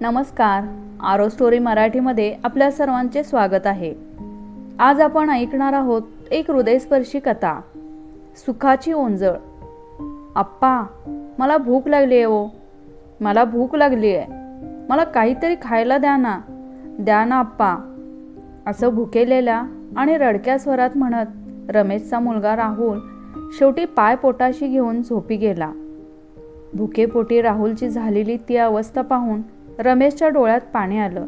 नमस्कार. आरो स्टोरी मराठीमध्ये आपल्या सर्वांचे स्वागत आहे. आज आपण ऐकणार आहोत एक हृदयस्पर्शी कथा. सुखाची ओंजळ. आप्पा मला भूक लागली आहे ओ. मला भूक लागली आहे मला काहीतरी खायला द्या ना. द्या ना आप्पा असं भुकेलेल्या आणि रडक्या स्वरात म्हणत रमेशचा मुलगा राहुल शेवटी पाय पोटाशी घेऊन झोपी गेला. भुकेपोटी राहुलची झालेली ती अवस्था पाहून रमेशच्या डोळ्यात पाणी आलं.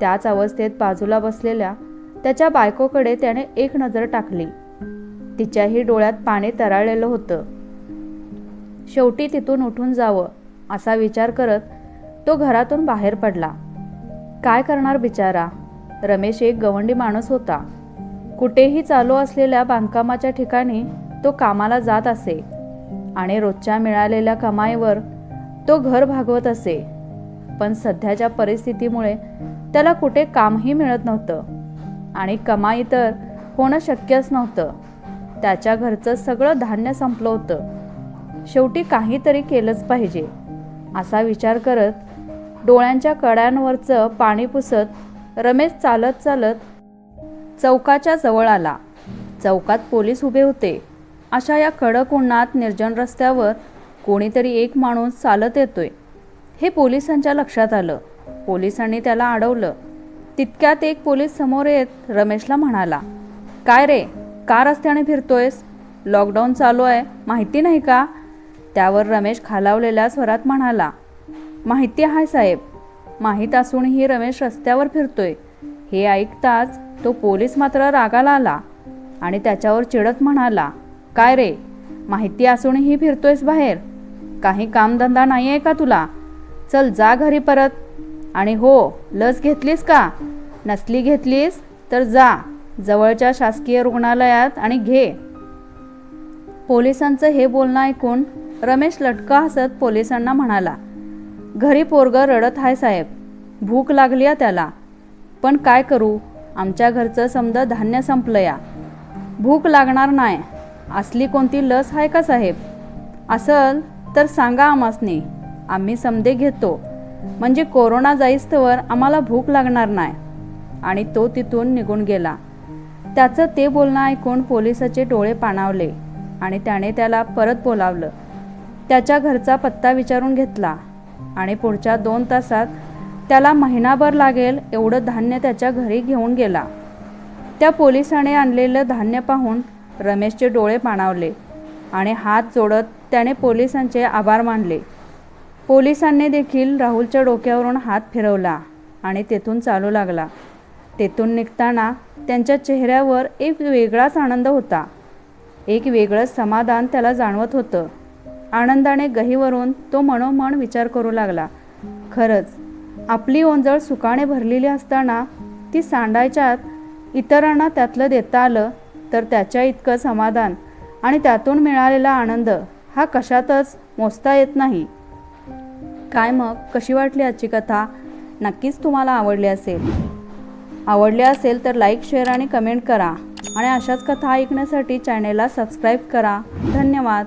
त्याच अवस्थेत बाजूला बसलेल्या त्याच्या बायकोकडे त्याने एक नजर टाकली. तिच्याही डोळ्यात पाणी तराळलेलं होतं. शेवटी तिथून उठून जावं असा विचार करत तो घरातून बाहेर पडला. काय करणार बिचारा? रमेश एक गवंडी माणूस होता. कुठेही चालू असलेल्या बांधकामाच्या ठिकाणी तो कामाला जात असे आणि रोजच्या मिळालेल्या कमाईवर तो घर भागवत असे. पण सध्याच्या परिस्थितीमुळे त्याला कुठे कामही मिळत नव्हतं. आणि कमाई तर होणं शक्यच नव्हतं. त्याच्या घरचं सगळं धान्य संपलं होतं. शेवटी काहीतरी केलंच पाहिजे असा विचार करत डोळ्यांच्या कड्यांवरचं पाणी पुसत रमेश चालत चालत चौकाच्या जवळ आला. चौकात पोलीस उभे होते. अशा या कडक उन्हात निर्जन रस्त्यावर कोणीतरी एक माणूस चालत येतोय. हे पोलिसांच्या लक्षात आलं. पोलिसांनी त्याला अडवलं. तितक्यात एक पोलीस समोर येत रमेशला म्हणाला काय रे? का रस्त्याने फिरतोयस? लॉकडाऊन चालू आहे. माहिती नाही का? त्यावर रमेश खालावलेल्या स्वरात म्हणाला माहिती आहे साहेब. माहीत असूनही रमेश रस्त्यावर फिरतोय. हे ऐकताच तो पोलीस मात्र रागाला आला आणि त्याच्यावर चिडत म्हणाला काय रे? माहिती असूनही फिरतोयस बाहेर? काही कामधंदा नाही आहे का तुला? चल जा घरी परत. आणि हो लस घेतलीस का? नसली घेतलीस तर जा जवळच्या शासकीय रुग्णालयात आणि घे. पोलिसांचं हे बोलणं ऐकून रमेश लटका हसत पोलिसांना म्हणाला घरी पोरगं रडत आहे साहेब भूक लागली आहे त्याला. पण काय करू आमच्या घरचं समजा धान्य संपलं या भूक लागणार नाही असली कोणती लस आहे का साहेब? असल तर सांगा आमासनी. आम्ही समदे घेतो. म्हणजे कोरोना जाईस्तवर आम्हाला भूक लागणार नाही. आणि तो तिथून निघून गेला. त्याचं ते बोलणं ऐकून पोलिसाचे डोळे पाणावले आणि त्याने त्याला परत बोलावलं. त्याच्या घरचा पत्ता विचारून घेतला आणि पुढच्या दोन तासात त्याला महिनाभर लागेल एवढं धान्य त्याच्या घरी घेऊन गेला. त्या पोलिसाने आणलेलं धान्य पाहून रमेशचे डोळे पाणावले आणि हात जोडत त्याने पोलिसांचे आभार मानले. पोलिसांनी देखील राहुलच्या डोक्यावरून हात फिरवला आणि तेथून चालू लागला. तेथून निघताना त्यांच्या चेहऱ्यावर एक वेगळाच आनंद होता. एक वेगळंच समाधान त्याला जाणवत होतं. आनंदाने गहीवरून तो मनोमन विचार करू लागला. खरंच आपली ओंजळ सुखाने भरलेली असताना ती सांडायच्यात इतरांना त्यातलं देता आलं तर त्याच्या इतकं समाधान आणि त्यातून मिळालेला आनंद हा कशातच मोजता येत नाही. काय मग? कशी वाटली आजची कथा? नक्कीच तुम्हाला आवडली असेल. आवडली असेल तर लाईक शेअर आणि कमेंट करा. आणि अशाच कथा ऐकण्यासाठी चॅनेलला सबस्क्राईब करा. धन्यवाद.